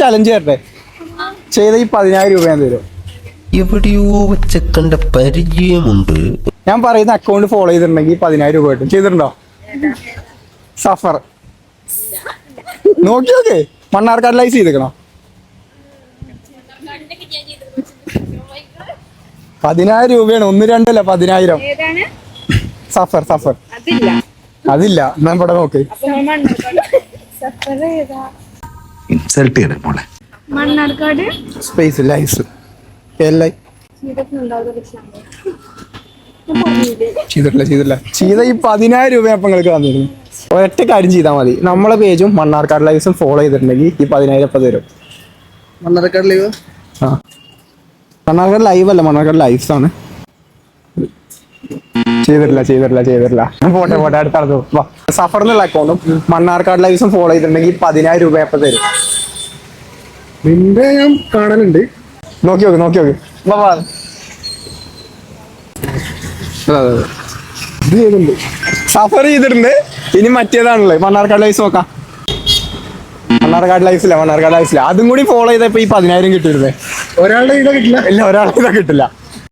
Challenge തരട്ടെ ചെയ്ത ഈ പതിനായിരം രൂപ ഞാൻ തരും. എവിടെയോ വെച്ച് കണ്ട പരിചയമുണ്ട്. ഞാൻ പറയുന്ന അക്കൗണ്ട് ഫോളോ ചെയ്തിട്ടുണ്ടെങ്കിൽ പതിനായിരം രൂപ കിട്ടും. ചെയ്തിട്ടുണ്ടോ? സഫർ. നോക്കി നോക്കേ. മണ്ണാർക്കാട് ലൈസ് ചെയ്തേക്കണോ? പതിനായിരം രൂപയാണ്. ഒന്ന് രണ്ടല്ല പതിനായിരം. ഏതാണ്? സഫർ സഫർ. അതില്ല. അതില്ല. നോക്കേ. സഫർ നോക്ക് ഇൻസൾട്ട് ചെയ്യണേ മോളെ. മണ്ണാർക്കാട്? സ്പേസ് എല്ലാം പറഞ്ഞില്ലേ ചെയ്തിട്ടില്ല ചെയ്തിട്ടില്ല. ചെയ്ത ഈ പതിനായിരം രൂപ അപ്പം നിങ്ങൾക്ക് തന്നിരുന്നു. ഒരൊറ്റ കാര്യം ചെയ്താൽ മതി. നമ്മളെ പേജും മണ്ണാർക്കാട് ലൈവ്സും ഫോളോ ചെയ്തിട്ടുണ്ടെങ്കിൽ ഈ പതിനായിരം അപ്പം തരും. മണ്ണാർക്കാട് ലൈവ് ആ. മണ്ണാർക്കാട് ലൈവ് അല്ല മണ്ണാർക്കാട് ലൈവ്സ് ആണ്. ചെയ്തിട്ടില്ല ചെയ്തിട്ടില്ല ചെയ്തിട്ടില്ല. പോട്ടെ പോട്ടെ അടുത്ത അടുത്ത് വാ സഫർ എന്നുള്ള അക്കൗണ്ടും മണ്ണാർക്കാട് ലൈവ്സും ഫോളോ ചെയ്തിട്ടുണ്ടെങ്കിൽ പതിനായിരം രൂപ അപ്പം തരും. നിന്റെ ഞാൻ കാണലുണ്ട്. നോക്കി നോക്ക് നോക്കി നോക്ക്. വാ. ഇത് ചെയ്തിട്ടുണ്ട് സഫർ ചെയ്തിട്ടുണ്ട്. ഇനി മറ്റേതാണല്ലേ മണ്ണാർക്കാട് ലൈസ് നോക്കാം. മണ്ണാർക്കാട് ലൈഫില്ല മണ്ണാർക്കാട് ലൈഫില്ല അതും കൂടി ഫോളോ ചെയ്തപ്പോ ഈ പതിനായിരം കിട്ടിയിരുന്നേ. ഒരാളുടെ ഇതാ കിട്ടില്ല. ഇല്ല ഒരാളുടെ ഇതാ കിട്ടില്ല.